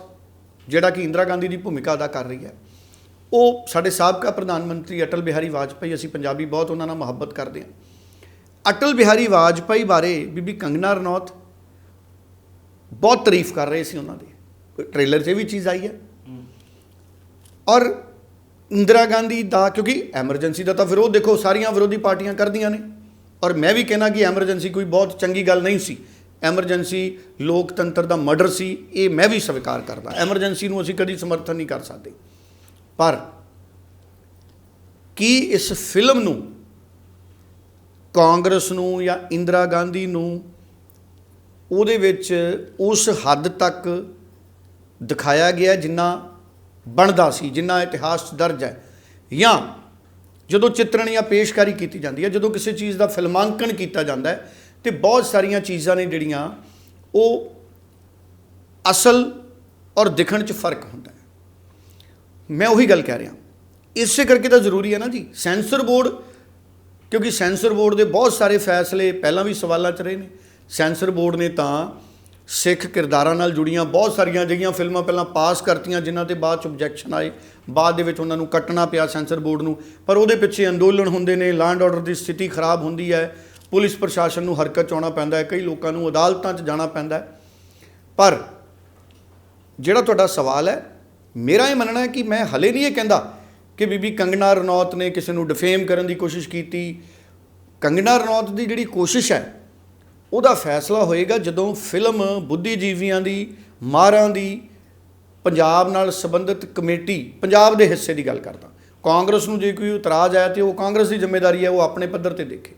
ਜਿਹੜਾ ਕਿ ਇੰਦਰਾ ਗਾਂਧੀ ਦੀ ਭੂਮਿਕਾ ਅਦਾ ਕਰ ਰਹੀ ਹੈ ਉਹ ਸਾਡੇ ਸਾਬਕਾ ਪ੍ਰਧਾਨ ਮੰਤਰੀ ਅਟਲ ਬਿਹਾਰੀ ਵਾਜਪਾਈ ਅਸੀਂ ਪੰਜਾਬੀ ਬਹੁਤ ਉਹਨਾਂ ਨਾਲ ਮੁਹੱਬਤ ਕਰਦੇ ਹਾਂ। ਅਟਲ ਬਿਹਾਰੀ ਵਾਜਪਾਈ ਬਾਰੇ ਬੀਬੀ ਕੰਗਨਾ ਰਣੌਤ ਬਹੁਤ ਤਾਰੀਫ ਕਰ ਰਹੇ ਸੀ ਉਹਨਾਂ ਦੀ। ਟ੍ਰੇਲਰ 'ਚ ਇਹ ਵੀ ਚੀਜ਼ ਆਈ ਹੈ। ਔਰ ਇੰਦਰਾ ਗਾਂਧੀ ਦਾ, ਕਿਉਂਕਿ ਐਮਰਜੈਂਸੀ ਦਾ ਤਾਂ ਵਿਰੋਧ ਦੇਖੋ, ਸਾਰੀਆਂ ਵਿਰੋਧੀ ਪਾਰਟੀਆਂ ਕਰਦੀਆਂ ਨੇ। ਔਰ ਮੈਂ ਵੀ ਕਹਿਣਾ ਕਿ ਐਮਰਜੈਂਸੀ ਕੋਈ ਬਹੁਤ ਚੰਗੀ ਗੱਲ ਨਹੀਂ ਸੀ। ਐਮਰਜੈਂਸੀ ਲੋਕਤੰਤਰ ਦਾ ਮਰਡਰ ਸੀ, ਇਹ ਮੈਂ ਵੀ ਸਵੀਕਾਰ ਕਰਦਾ। ਐਮਰਜੈਂਸੀ ਨੂੰ ਅਸੀਂ ਕਦੀ ਸਮਰਥਨ ਨਹੀਂ ਕਰ ਸਕਦੇ। ਪਰ ਕੀ ਇਸ ਫਿਲਮ ਨੂੰ ਕਾਂਗਰਸ ਨੂੰ ਜਾਂ ਇੰਦਰਾ ਗਾਂਧੀ ਨੂੰ ਉਹਦੇ ਵਿੱਚ ਉਸ ਹੱਦ ਤੱਕ ਦਿਖਾਇਆ ਗਿਆ ਜਿੰਨਾ ਬਣਦਾ ਸੀ, ਜਿੰਨਾ ਇਤਿਹਾਸ ਦਰਜ ਹੈ। ਜਾਂ ਜਦੋਂ ਚਿੱਤਰਣ ਜਾਂ ਪੇਸ਼ਕਾਰੀ ਕੀਤੀ ਜਾਂਦੀ ਹੈ, ਜਦੋਂ ਕਿਸੇ ਚੀਜ਼ ਦਾ ਫਿਲਮਾਂਕਣ ਕੀਤਾ ਜਾਂਦਾ ਹੈ, ਤੇ ਬਹੁਤ ਸਾਰੀਆਂ ਚੀਜ਼ਾਂ ਨੇ ਜਿਹੜੀਆਂ ਉਹ ਅਸਲ ਔਰ ਦਿਖਣ 'ਚ ਫ਼ਰਕ ਹੁੰਦਾ ਹੈ। ਮੈਂ ਉਹੀ ਗੱਲ ਕਹਿ ਰਿਹਾ। ਇਸੇ ਕਰਕੇ ਤਾਂ ਜ਼ਰੂਰੀ ਹੈ ਨਾ ਜੀ। ਸੈਂਸਰ ਬੋਰਡ ਕਿਉਂਕਿ ਸੈਂਸਰ ਬੋਰਡ ਦੇ ਬਹੁਤ ਸਾਰੇ ਫੈਸਲੇ ਪਹਿਲਾਂ ਵੀ ਸਵਾਲਾਂ 'ਚ ਰਹੇ ਨੇ। ਸੈਂਸਰ ਬੋਰਡ ਨੇ ਤਾਂ ਸਿੱਖ ਕਿਰਦਾਰਾਂ ਨਾਲ ਜੁੜੀਆਂ ਬਹੁਤ ਸਾਰੀਆਂ ਜਿਹੜੀਆਂ ਫਿਲਮਾਂ ਪਹਿਲਾਂ ਪਾਸ ਕਰਤੀਆਂ, ਜਿਨ੍ਹਾਂ ਤੇ ਬਾਅਦ ਚ ਆਬਜੈਕਸ਼ਨ ਆਏ। ਬਾਅਦ ਦੇ ਵਿੱਚ ਉਹਨਾਂ ਨੂੰ ਕੱਟਣਾ ਪਿਆ ਸੈਂਸਰ ਬੋਰਡ ਨੂੰ। ਪਰ ਉਹਦੇ ਪਿੱਛੇ ਅੰਦੋਲਨ ਹੁੰਦੇ ਨੇ ਲੈਂਡ ਆਰਡਰ ਦੀ ਸਥਿਤੀ ਖਰਾਬ ਹੁੰਦੀ ਹੈ। ਪੁਲਿਸ ਪ੍ਰਸ਼ਾਸਨ ਨੂੰ ਹਰਕਤ 'ਚ ਆਉਣਾ ਪੈਂਦਾ ਹੈ, ਕਈ ਲੋਕਾਂ ਨੂੰ ਅਦਾਲਤਾਂ 'ਚ ਜਾਣਾ ਪੈਂਦਾ ਹੈ। ਪਰ ਜਿਹੜਾ ਤੁਹਾਡਾ ਸਵਾਲ ਹੈ, ਮੇਰਾ ਇਹ ਮੰਨਣਾ ਹੈ ਕਿ ਮੈਂ ਹਲੇ ਨਹੀਂ ਇਹ ਕਹਿੰਦਾ ਕਿ ਬੀਬੀ ਕੰਗਨਾ ਰਣੌਤ ਨੇ ਕਿਸੇ ਨੂੰ ਡਿਫੇਮ ਕਰਨ ਦੀ ਕੋਸ਼ਿਸ਼ ਕੀਤੀ। ਕੰਗਨਾ ਰਣੌਤ ਦੀ ਜਿਹੜੀ ਕੋਸ਼ਿਸ਼ ਹੈ, ਉਹਦਾ ਫੈਸਲਾ ਹੋਏਗਾ ਜਦੋਂ ਫਿਲਮ ਬੁੱਧੀਜੀਵੀਆਂ ਦੀ, ਮਾਰਾਂ ਦੀ, ਪੰਜਾਬ ਨਾਲ ਸੰਬੰਧਿਤ ਕਮੇਟੀ, ਪੰਜਾਬ ਦੇ ਹਿੱਸੇ ਦੀ ਗੱਲ ਕਰਦਾ। ਕਾਂਗਰਸ ਨੂੰ ਜੇ ਕੋਈ ਇਤਰਾਜ਼ ਆਇਆ ਤੇ ਉਹ ਕਾਂਗਰਸ ਦੀ ਜ਼ਿੰਮੇਵਾਰੀ ਹੈ, ਉਹ ਆਪਣੇ ਪੱਧਰ ਤੇ ਦੇਖੇ।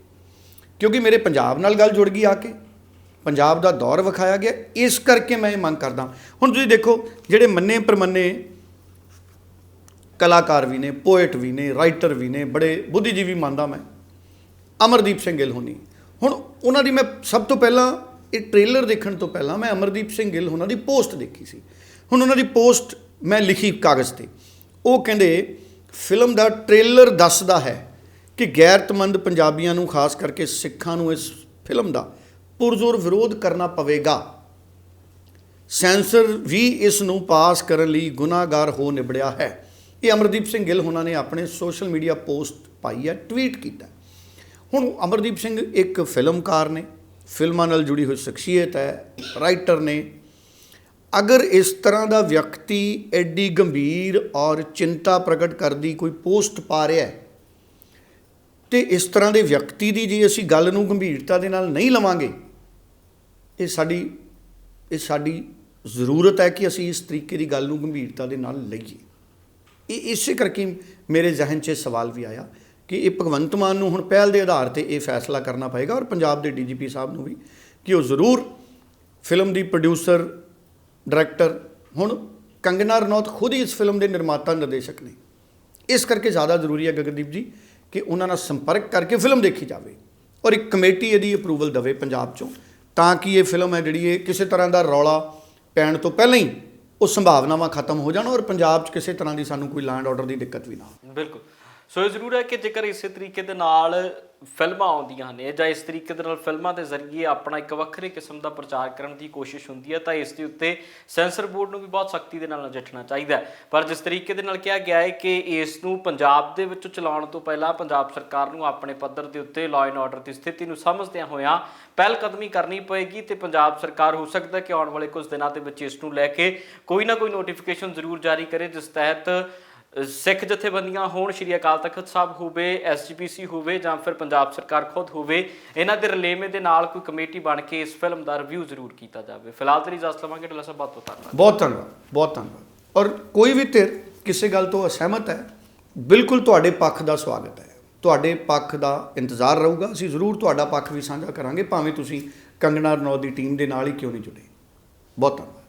ਕਿਉਂਕਿ ਮੇਰੇ ਪੰਜਾਬ ਨਾਲ ਗੱਲ ਜੁੜ ਗਈ ਆ ਕੇ। ਪੰਜਾਬ ਦਾ ਦੌਰ ਵਿਖਾਇਆ ਗਿਆ। ਇਸ ਕਰਕੇ ਮੈਂ ਇਹ ਮੰਗ ਕਰਦਾ। ਹੁਣ ਤੁਸੀਂ ਦੇਖੋ, ਜਿਹੜੇ ਮੰਨੇ ਪ੍ਰਮੰਨੇ ਕਲਾਕਾਰ ਵੀ ਨੇ ਪੋਇਟ ਵੀ ਨੇ ਰਾਈਟਰ ਵੀ ਨੇ, ਬੜੇ ਬੁੱਧੀਜੀਵੀ ਮੰਨਦਾ ਮੈਂ। ਅਮਰਦੀਪ ਸਿੰਘ ਗਿੱਲ ਹੋਣੀ। ਹੁਣ ਉਹਨਾਂ ਦੀ ਮੈਂ ਸਭ ਤੋਂ ਪਹਿਲਾਂ ਇਹ ਟ੍ਰੇਲਰ ਦੇਖਣ ਤੋਂ ਪਹਿਲਾਂ ਮੈਂ ਅਮਰਦੀਪ ਸਿੰਘ ਗਿੱਲ ਹੋਣਾ ਦੀ ਪੋਸਟ ਦੇਖੀ ਸੀ। ਹੁਣ ਉਹਨਾਂ ਦੀ ਪੋਸਟ ਮੈਂ ਲਿਖੀ ਕਾਗਜ਼ ਤੇ। ਉਹ ਕਹਿੰਦੇ, ਫਿਲਮ ਦਾ ਟ੍ਰੇਲਰ ਦੱਸਦਾ ਹੈ ਕਿ ਗੈਰਤਮੰਦ ਪੰਜਾਬੀਆਂ ਨੂੰ, ਖਾਸ ਕਰਕੇ ਸਿੱਖਾਂ ਨੂੰ ਇਸ ਫਿਲਮ ਦਾ ਪੁਰਜ਼ੋਰ ਵਿਰੋਧ ਕਰਨਾ ਪਵੇਗਾ। ਸੈਂਸਰ ਵੀ ਇਸ ਨੂੰ ਪਾਸ ਕਰਨ ਲਈ ਗੁਨਾਹਗਾਰ ਹੋ ਨਿਬੜਿਆ ਹੈ। ਇਹ ਅਮਰਦੀਪ ਸਿੰਘ ਗਿੱਲ ਉਹਨਾਂ ਨੇ ਆਪਣੇ ਸੋਸ਼ਲ ਮੀਡੀਆ ਪੋਸਟ ਪਾਈ ਹੈ, ਟਵੀਟ ਕੀਤਾ ਹੁਣ ਅਮਰਦੀਪ ਸਿੰਘ ਇੱਕ ਫਿਲਮਕਾਰ ਨੇ, ਫਿਲਮਾਂ ਨਾਲ ਜੁੜੀ ਹੋਈ ਸ਼ਖਸੀਅਤ ਹੈ, ਰਾਈਟਰ ਨੇ। ਅਗਰ ਇਸ ਤਰ੍ਹਾਂ ਦਾ ਵਿਅਕਤੀ ਐਡੀ ਗੰਭੀਰ ਔਰ ਚਿੰਤਾ ਪ੍ਰਗਟ ਕਰਦੀ ਕੋਈ ਪੋਸਟ ਪਾ ਰਿਹਾ ਹੈ, ਤੇ ਇਸ ਤਰ੍ਹਾਂ ਦੇ ਵਿਅਕਤੀ ਦੀ ਜੇ ਅਸੀਂ ਗੱਲ ਨੂੰ ਗੰਭੀਰਤਾ ਦੇ ਨਾਲ ਨਹੀਂ ਲਵਾਂਗੇ, ਇਹ ਸਾਡੀ ਇਹ ਸਾਡੀ ਜ਼ਰੂਰਤ ਹੈ ਕਿ ਅਸੀਂ ਇਸ ਤਰੀਕੇ ਦੀ ਗੱਲ ਨੂੰ ਗੰਭੀਰਤਾ ਦੇ ਨਾਲ ਲਈਏ। ਇਹ ਇਸੇ ਕਰਕੇ ਮੇਰੇ ਜ਼ਿਹਨ 'ਚ ਇਹ ਸਵਾਲ ਵੀ ਆਇਆ ਕਿ ਇਹ ਭਗਵੰਤ ਮਾਨ ਨੂੰ ਹੁਣ ਪਹਿਲ ਦੇ ਆਧਾਰ ਤੇ ਇਹ ਫੈਸਲਾ ਕਰਨਾ ਪਏਗਾ ਔਰ ਪੰਜਾਬ ਦੇ ਡੀਜੀਪੀ ਸਾਹਿਬ ਨੂੰ ਵੀ ਕਿ ਉਹ ਜ਼ਰੂਰ ਫਿਲਮ ਦੀ ਪ੍ਰੋਡਿਊਸਰ, ਡਾਇਰੈਕਟਰ ਹੁਣ ਕੰਗਨਾ ਰਣੌਤ ਖੁਦ ਹੀ ਇਸ ਫਿਲਮ ਦੇ ਨਿਰਮਾਤਾ, ਨਿਰਦੇਸ਼ਕ ਨੇ। ਇਸ ਕਰਕੇ ਜ਼ਿਆਦਾ ਜ਼ਰੂਰੀ ਹੈ ਗਗਨਦੀਪ ਜੀ ਕਿ ਉਹਨਾਂ ਨਾਲ ਸੰਪਰਕ ਕਰਕੇ ਫਿਲਮ ਦੇਖੀ ਜਾਵੇ ਔਰ ਇੱਕ ਕਮੇਟੀ ਇਹਦੀ ਅਪਰੂਵਲ ਦੇਵੇ ਪੰਜਾਬ ਚੋਂ ਤਾਂ ਕਿ ਇਹ ਫਿਲਮ ਹੈ ਜਿਹੜੀ ਇਹ ਕਿਸੇ ਤਰ੍ਹਾਂ ਦਾ ਰੌਲਾ ਪੈਣ ਤੋਂ ਪਹਿਲਾਂ ਹੀ ਉਹ ਸੰਭਾਵਨਾਵਾਂ ਖਤਮ ਹੋ ਜਾਣ ਔਰ ਪੰਜਾਬ 'ਚ ਕਿਸੇ ਤਰ੍ਹਾਂ ਦੀ ਸਾਨੂੰ ਕੋਈ ਲੈਂਡ ਆਰਡਰ ਦੀ ਦਿੱਕਤ ਵੀ ਨਾ ਹੋਵੇ। ਬਿਲਕੁਲ। ਸੋ ਇਹ ਜ਼ਰੂਰ ਹੈ ਕਿ ਜੇਕਰ ਇਸੇ ਤਰੀਕੇ ਦੇ ਨਾਲ ਫਿਲਮਾਂ ਆਉਂਦੀਆਂ ਨੇ ਜਾਂ ਇਸ ਤਰੀਕੇ ਦੇ ਨਾਲ ਫਿਲਮਾਂ ਦੇ ਜ਼ਰੀਏ ਆਪਣਾ ਇੱਕ ਵੱਖਰੇ ਕਿਸਮ ਦਾ ਪ੍ਰਚਾਰ ਕਰਨ ਦੀ ਕੋਸ਼ਿਸ਼ ਹੁੰਦੀ ਹੈ, ਤਾਂ ਇਸ ਦੇ ਉੱਤੇ ਸੈਂਸਰ ਬੋਰਡ ਨੂੰ ਵੀ ਬਹੁਤ ਸਖਤੀ ਦੇ ਨਾਲ ਨਜਿੱਠਣਾ ਚਾਹੀਦਾ ਹੈ। ਪਰ ਜਿਸ ਤਰੀਕੇ ਦੇ ਨਾਲ ਕਿਹਾ ਗਿਆ ਹੈ ਕਿ ਇਸ ਨੂੰ ਪੰਜਾਬ ਦੇ ਵਿੱਚ ਚਲਾਉਣ ਤੋਂ ਪਹਿਲਾਂ ਪੰਜਾਬ ਸਰਕਾਰ ਨੂੰ ਆਪਣੇ ਪੱਧਰ ਦੇ ਉੱਤੇ ਲਾਅ ਐਂਡ ਆਰਡਰ ਦੀ ਸਥਿਤੀ ਨੂੰ ਸਮਝਦਿਆਂ ਹੋਇਆਂ ਪਹਿਲ ਕਦਮੀ ਕਰਨੀ ਪਏਗੀ ਤੇ ਪੰਜਾਬ ਸਰਕਾਰ ਹੋ ਸਕਦਾ ਕਿ ਆਉਣ ਵਾਲੇ ਕੁਝ ਦਿਨਾਂ ਦੇ ਵਿੱਚ ਇਸ ਨੂੰ ਲੈ ਕੇ ਕੋਈ ਨਾ ਕੋਈ ਨੋਟੀਫਿਕੇਸ਼ਨ ਜ਼ਰੂਰ ਜਾਰੀ ਕਰੇ, ਜਿਸ ਤਹਿਤ ਸਿੱਖ ਜਥੇਬੰਦੀਆਂ ਹੋਣ, ਸ਼੍ਰੀ ਅਕਾਲ ਤਖਤ ਸਾਹਿਬ ਹੋਵੇ ਐਸਜੀਪੀਸੀ ਹੋਵੇ ਜਾਂ ਫਿਰ ਪੰਜਾਬ ਸਰਕਾਰ ਖੁਦ ਹੋਵੇ, ਇਹਨਾਂ ਦੇ ਰਲੇਵੇਂ ਦੇ ਨਾਲ ਕੋਈ ਕਮੇਟੀ ਬਣ ਕੇ ਇਸ ਫਿਲਮ ਦਾ ਰਿਵਿਊ ਜ਼ਰੂਰ ਕੀਤਾ ਜਾਵੇ। ਫਿਲਹਾਲ ਤੇਰੀ ਇਜਾਜ਼ਤ ਲਵਾਂਗੇ। ਢਿੱਲੋਂ ਸਾਹਿਬ ਬਹੁਤ ਬਹੁਤ ਧੰਨਵਾਦ। ਬਹੁਤ ਧੰਨਵਾਦ ਬਹੁਤ ਧੰਨਵਾਦ। ਔਰ ਕੋਈ ਵੀ ਧਿਰ ਕਿਸੇ ਗੱਲ ਤੋਂ ਅਸਹਿਮਤ ਹੈ, ਬਿਲਕੁਲ ਤੁਹਾਡੇ ਪੱਖ ਦਾ ਸਵਾਗਤ ਹੈ। ਤੁਹਾਡੇ ਪੱਖ ਦਾ ਇੰਤਜ਼ਾਰ ਰਹੂਗਾ। ਅਸੀਂ ਜ਼ਰੂਰ ਤੁਹਾਡਾ ਪੱਖ ਵੀ ਸਾਂਝਾ ਕਰਾਂਗੇ, ਭਾਵੇਂ ਤੁਸੀਂ ਕੰਗਣਾ ਰਣੌਤ ਦੀ ਟੀਮ ਦੇ ਨਾਲ ਹੀ ਕਿਉਂ ਨਹੀਂ ਜੁੜੇ। ਬਹੁਤ ਧੰਨਵਾਦ।